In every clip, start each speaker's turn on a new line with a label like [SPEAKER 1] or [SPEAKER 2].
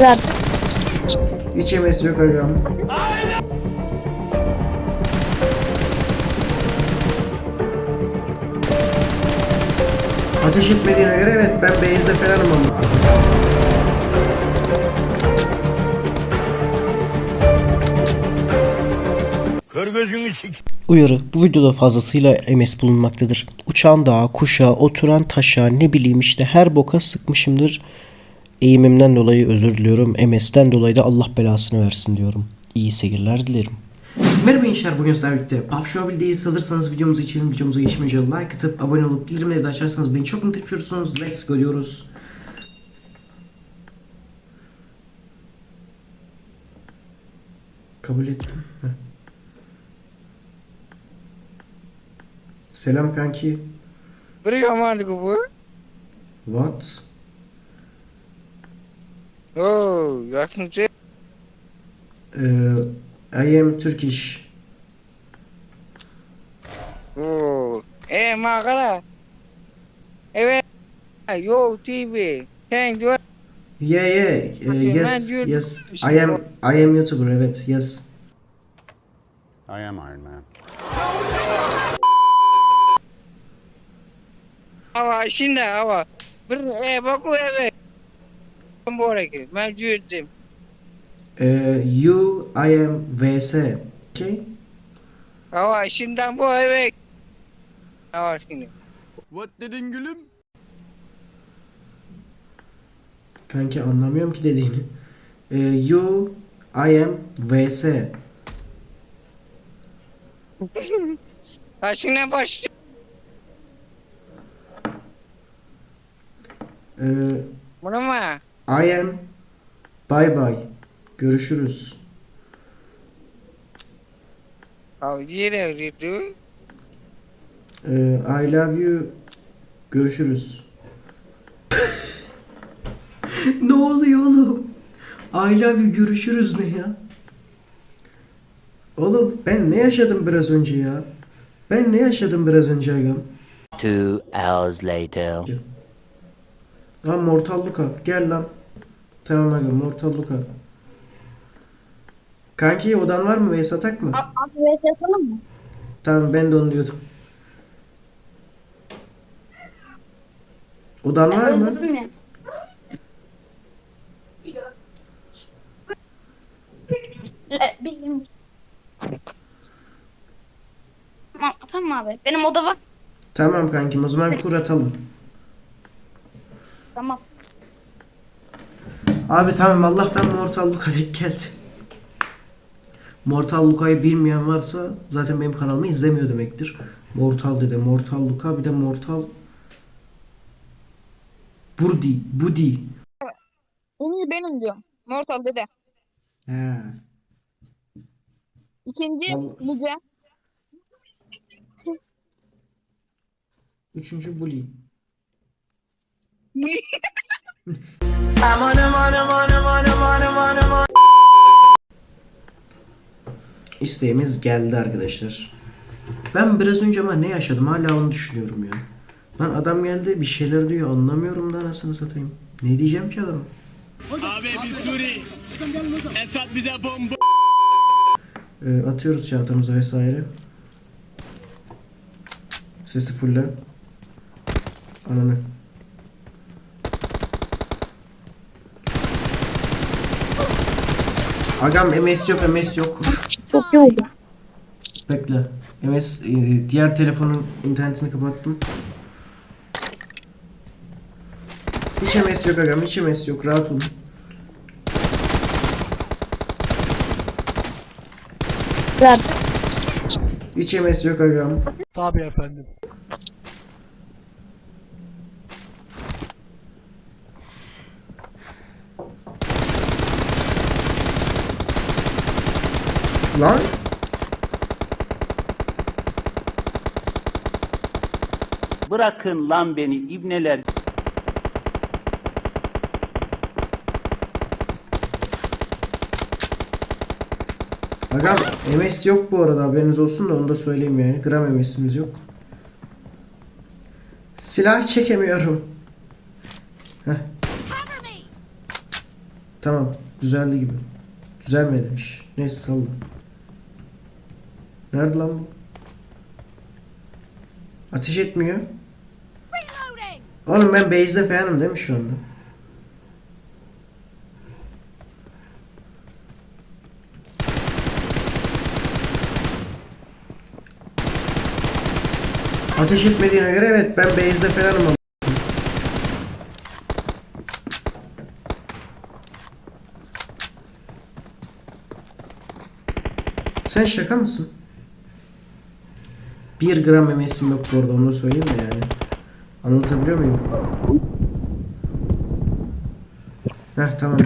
[SPEAKER 1] Ver.
[SPEAKER 2] Hiç yemesi yok agam. Ateş etmediğine göre evet ben base'de falanım ama.
[SPEAKER 3] Kör gözünü sik.
[SPEAKER 4] Uyarı bu videoda fazlasıyla MS bulunmaktadır. Uçan dağa, kuşa, oturan taşa ne bileyim işte her boka sıkmışımdır. Eğimimden dolayı özür diliyorum. MS'den dolayı da Allah belasını versin diyorum. İyi seyirler dilerim.
[SPEAKER 2] Merhaba gençler bugün sizlerle birlikte PUBG Mobile'deyiz. Hazırsanız videomuzu geçelim. Videomuza geçmeden önce like atıp abone olup bildirimleri de açarsanız beni çok mutlu ediyorsunuz. Let's go diyoruz. Kabul ettim. Heh. Selam kanki.
[SPEAKER 5] Buraya vardı bu.
[SPEAKER 2] What?
[SPEAKER 5] Oo, yakınca.
[SPEAKER 2] Ee, I am Turkish.
[SPEAKER 5] Oo. E makara. Evet. Yo TV. Sen diyor.
[SPEAKER 2] Yeah yeah.
[SPEAKER 5] Okay,
[SPEAKER 2] yes yes. I am I am YouTuber evet yes.
[SPEAKER 3] I am Iron Man.
[SPEAKER 5] Hava şimdi hava. Bir e bak o evet. Arada ben diyordum.
[SPEAKER 2] Ee, you I am vs. Okay?
[SPEAKER 5] Hava şimdiden bu evet. Hava şimdi.
[SPEAKER 3] What dedin gülüm?
[SPEAKER 2] Kanki anlamıyorum ki dediğini. Ee, you I am vs.
[SPEAKER 5] Ha şimdi başlıyor.
[SPEAKER 2] Ee,
[SPEAKER 5] Bunu mu?
[SPEAKER 2] I am bye bye. Görüşürüz.
[SPEAKER 5] Hava yere gidiyor.
[SPEAKER 2] Ee, I love you. Görüşürüz. ne oluyor oğlum? I love you görüşürüz ne ya? Oğlum ben ne yaşadım biraz önce ya? Ben ne yaşadım biraz önce agam?
[SPEAKER 6] Two hours later.
[SPEAKER 2] Lan Mortal Luka gel lan. Tamam aga Mortal Luka. Kanki odan var mı? Vs atak mı?
[SPEAKER 1] Abi VS yapalım mı?
[SPEAKER 2] Tamam ben de onu diyordum. Odan var mı?
[SPEAKER 1] Öldürdüm ya. Le, bizim... Tamam, tamam abi. Benim oda var.
[SPEAKER 2] Tamam kankim o zaman kur atalım.
[SPEAKER 1] Tamam.
[SPEAKER 2] Abi tamam Allah'tan Mortal Luka denk geldi. Mortal Luka'yı bilmeyen varsa zaten benim kanalımı izlemiyor demektir. Mortal dedi. Mortal Luka bir de Mortal Burdi. Budi.
[SPEAKER 7] En iyi benim diyorum. Mortal dede.
[SPEAKER 2] He.
[SPEAKER 7] İkinci
[SPEAKER 2] Vallahi-
[SPEAKER 7] Lige.
[SPEAKER 2] Üçüncü Bully. İsteğimiz geldi arkadaşlar. Ben biraz önce ama ne yaşadım hala onu düşünüyorum ya. Lan adam geldi bir şeyler diyor anlamıyorum da anasını satayım. Ne diyeceğim ki adama?
[SPEAKER 8] Abi bir Suri. Esat bize bomba.
[SPEAKER 2] Ee, atıyoruz çantamızı vesaire. Sesi fulle. Ananı. Agam MS yok MS yok.
[SPEAKER 1] Çok iyi oldu.
[SPEAKER 2] Bekle. MS e, diğer telefonun internetini kapattım. Hiç MS yok agam hiç MS yok rahat olun.
[SPEAKER 1] Ver.
[SPEAKER 2] Hiç MS yok agam.
[SPEAKER 8] Tabii efendim.
[SPEAKER 2] Lan.
[SPEAKER 6] Bırakın lan beni ibneler.
[SPEAKER 2] Agam MS yok bu arada haberiniz olsun da onu da söyleyeyim yani. Gram MS'imiz yok. Silah çekemiyorum. Heh. Tamam. Düzeldi gibi. Düzelmemiş. Neyse salla. Nerede lan bu? Ateş etmiyor. Oğlum ben base'de falanım değil mi şu anda? Ateş etmediğine göre evet ben base'de falanım. Sen şaka mısın? 1 gram emesim yok bu arada onu da söyleyeyim de yani. Anlatabiliyor muyum? Heh tamam.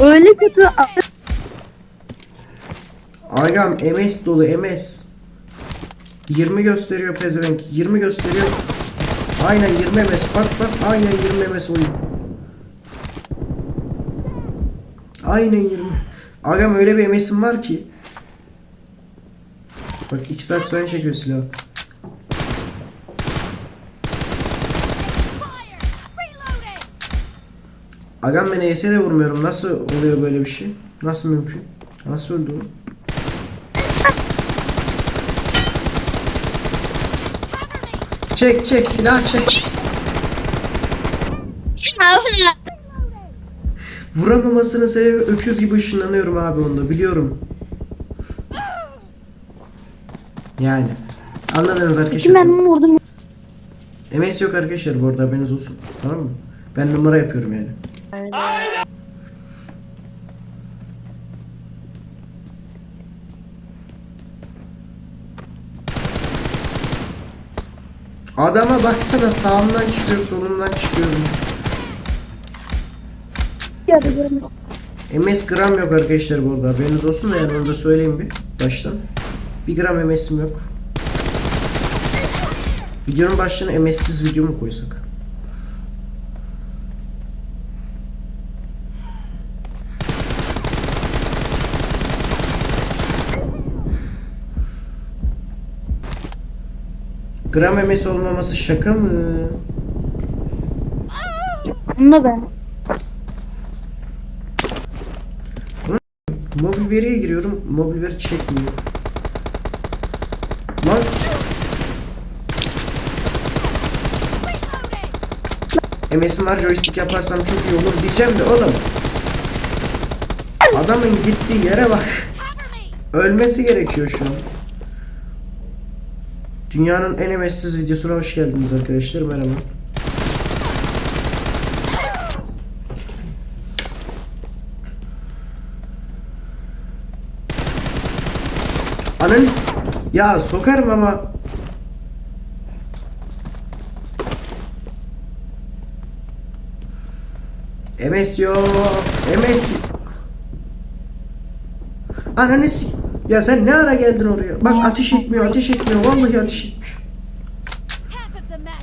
[SPEAKER 1] Öyle kötü.
[SPEAKER 2] Agam MS dolu MS. 20 gösteriyor pezevenk. 20 gösteriyor. Aynen 20 MS. Bak bak aynen 20 MS oyun. Aynen 20. Agam öyle bir MS'im var ki. Bak 2 saat sonra çekiyor silahı. Agam ben ES'e vurmuyorum. Nasıl oluyor böyle bir şey? Nasıl mümkün? Nasıl öldü o? Çek çek silah çek. Vuramamasının sebebi öküz gibi ışınlanıyorum abi onda biliyorum. Yani. Anladınız
[SPEAKER 1] İki
[SPEAKER 2] arkadaşlar.
[SPEAKER 1] mermi vurdum.
[SPEAKER 2] MS yok arkadaşlar bu arada haberiniz olsun. Tamam mı? Ben numara yapıyorum yani. Adama baksana sağımdan çıkıyor solumdan çıkıyor.
[SPEAKER 1] Görmez.
[SPEAKER 2] MS gram yok arkadaşlar bu arada haberiniz olsun da yani onu da söyleyeyim bir baştan. Bir gram MS'im yok. Videonun başlığına MS'siz video mu koysak? Gram MS olmaması şaka mı?
[SPEAKER 1] Bunda ben.
[SPEAKER 2] Mobil veriye giriyorum. Mobil veri çekmiyor. Lan MS'im var joystick yaparsam çok iyi olur diyeceğim de oğlum. Adamın gittiği yere bak. Ölmesi gerekiyor şu an. Dünyanın en MS'siz videosuna hoş geldiniz arkadaşlar. Merhaba. Ananı ya sokarım ama MS yok. MS Ananı Ya sen ne ara geldin oraya? Bak ateş etmiyor, ateş etmiyor. Vallahi ateş etmiyor.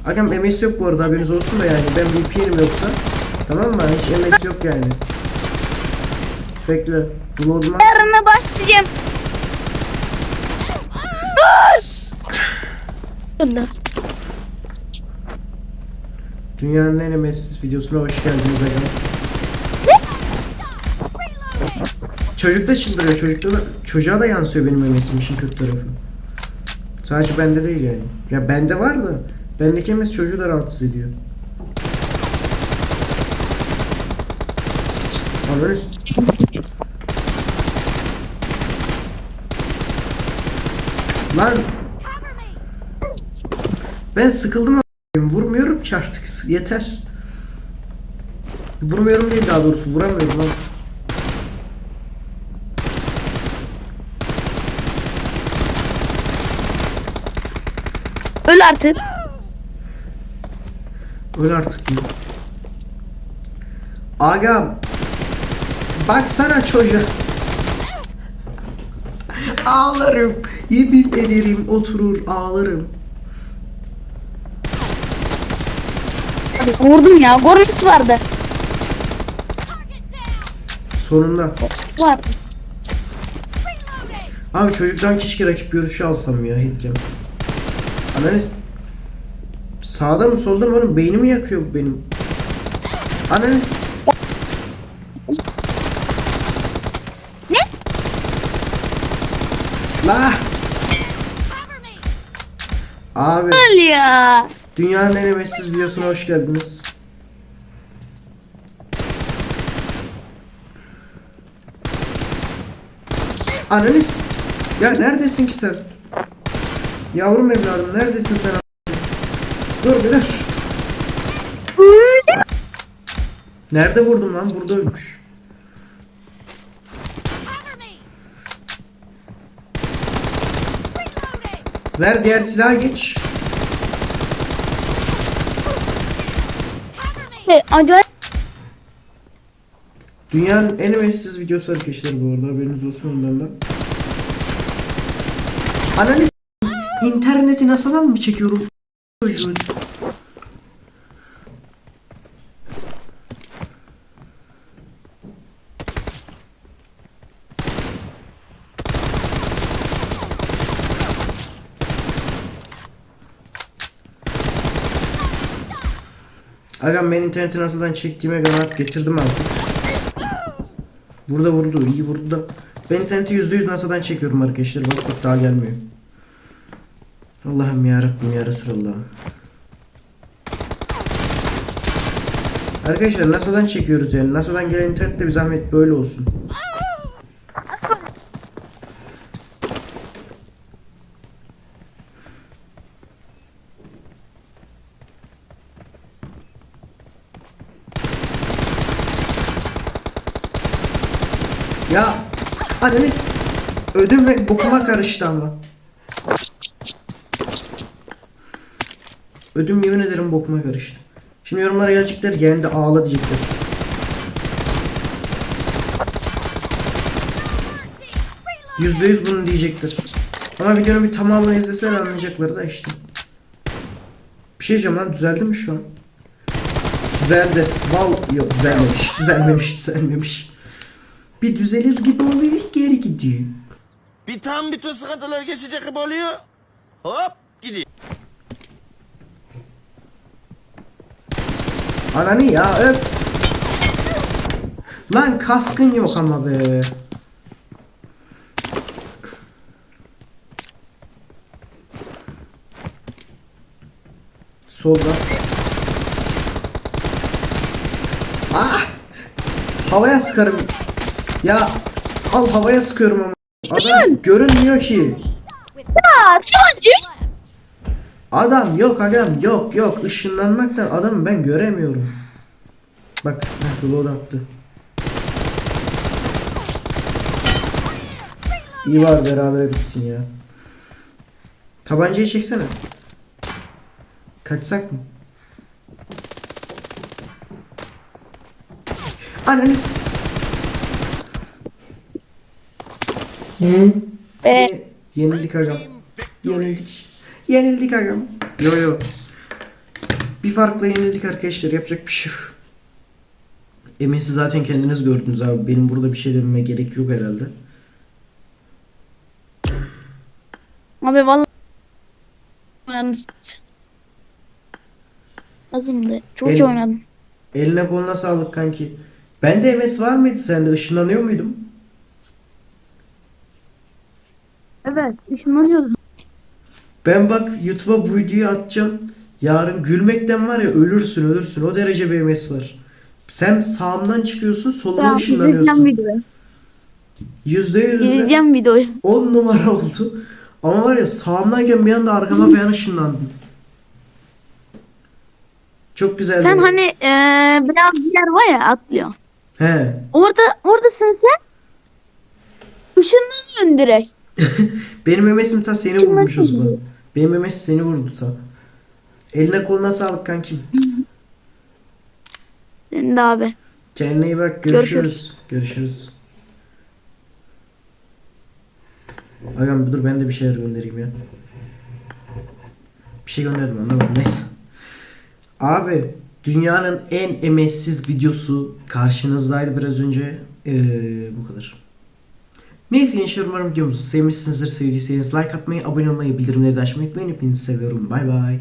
[SPEAKER 2] Agam MS yok bu arada haberiniz olsun da yani. Ben VPN'im yoksa. Tamam mı? Hiç MS yok yani. Bekle.
[SPEAKER 1] Yarına başlayacağım. Dur.
[SPEAKER 2] Dünyanın en emeksiz videosuna hoş geldiniz agam. Çocuk da çıldırıyor. Çocukta da, çocuğa da yansıyor benim emesim işin kötü tarafı. Sadece bende değil yani. Ya bende var da bendeki emes çocuğu da rahatsız ediyor. Anladınız? Lan ben sıkıldım. Vurmuyorum ki artık yeter. Vurmuyorum değil daha doğrusu vuramıyorum lan.
[SPEAKER 1] Öl artık.
[SPEAKER 2] Öl artık mı? Agam. Baksana çocuğa. Ağlarım. Yemin ederim oturur ağlarım.
[SPEAKER 1] Vurdum ya. Gormis vardı.
[SPEAKER 2] Sonunda.
[SPEAKER 1] Var.
[SPEAKER 2] Abi çocuktan keşke rakip görüşü alsam ya hitcam. Analiz Sağda mı solda mı oğlum? Beynimi yakıyor bu benim. Analiz
[SPEAKER 1] Ne?
[SPEAKER 2] La Abi
[SPEAKER 1] Öl ya.
[SPEAKER 2] Dünyanın en emeksiz videosuna hoş geldiniz. Analiz Ya neredesin ki sen? Yavrum evladım neredesin sen? Dur bir dur. Nerede vurdum lan? Burada ölmüş. Ver diğer silaha geç.
[SPEAKER 1] Acayip.
[SPEAKER 2] Dünyanın en emeksiz videosu arkadaşlar bu arada haberiniz olsun ondan da. Analiz interneti NASA'dan mı çekiyorum? Çocuğu. Agam ben interneti NASA'dan çektiğime kanaat getirdim artık. Burada vurdu, iyi vurdu da. Ben interneti %100 NASA'dan çekiyorum arkadaşlar. Bak bak daha gelmiyor. Allah'ım ya Rabbim ya Resulallah. Arkadaşlar NASA'dan çekiyoruz yani. NASA'dan gelen internet de bir zahmet böyle olsun. Ya anneniz ödüm ve bokuma karıştı ama. Ödüm yemin ederim bokuma karıştı. Şimdi yorumlara gelecekler yeğen de ağla diyecekler. Yüzde yüz bunu diyecektir. Ama videonun bir tamamını izleseler anlayacakları da işte. Bir şey diyeceğim lan düzeldi mi şu an? Düzeldi. Val yok düzelmemiş. Düzelmemiş düzelmemiş. Bir düzelir gibi oluyor geri gidiyor.
[SPEAKER 3] Bir tam bütün sıkıntılar geçecek gibi oluyor. Hop gidiyor.
[SPEAKER 2] Ananı ya öp. Lan kaskın yok ama be. Solda. Ah! Havaya sıkarım. Ya al havaya sıkıyorum ama. Adam görünmüyor ki.
[SPEAKER 1] Ya Simoncuk.
[SPEAKER 2] Adam yok agam yok yok ışınlanmaktan adamı ben göremiyorum. Bak heh, reload attı. İyi var beraber bitsin ya. Tabancayı çeksene. Kaçsak mı?
[SPEAKER 1] Be.
[SPEAKER 2] Yenildik agam. Yenildik. Yenildik agam. Yo yo. Bir farkla yenildik arkadaşlar. Yapacak bir şey yok. Emeği zaten kendiniz gördünüz abi. Benim burada bir şey dememe gerek yok herhalde.
[SPEAKER 1] Abi vallahi. Lazımdı. Çok iyi
[SPEAKER 2] El-
[SPEAKER 1] oynadım.
[SPEAKER 2] Eline koluna sağlık kanki. Bende MS var mıydı sende? Işınlanıyor muydum?
[SPEAKER 1] Evet. Işınlanıyordum.
[SPEAKER 2] Ben bak YouTube'a bu videoyu atacağım. Yarın gülmekten var ya ölürsün ölürsün. O derece bir MS var. Sen sağımdan çıkıyorsun.
[SPEAKER 1] İzleyeceğim
[SPEAKER 2] ışınlanıyorsun. Yüzde yüz
[SPEAKER 1] İzleyeceğim videoyu.
[SPEAKER 2] 10 numara oldu. Ama var ya sağımdayken bir anda arkama falan ışınlandım. Çok güzeldi.
[SPEAKER 1] Sen hani eee biraz bir yer var ya atlıyor.
[SPEAKER 2] He.
[SPEAKER 1] Orada oradasın sen. Işınlanıyorsun direkt.
[SPEAKER 2] Benim MMS'im ta seni vurmuş o zaman. Benim MS seni vurdu ta. Eline koluna sağlık kankim.
[SPEAKER 1] Senin de abi.
[SPEAKER 2] Kendine iyi bak. Görüşürüz. Görüşürüz. Agam dur ben de bir şeyler göndereyim ya. Bir şey gönderdim anlamadım neyse. Abi dünyanın en emeksiz videosu karşınızdaydı biraz önce. Ee, bu kadar. Neyse gençler umarım videomuzu sevmişsinizdir. Sevdiyseniz like atmayı, abone olmayı, bildirimleri de açmayı unutmayın. Hepinizi seviyorum. Bay bay.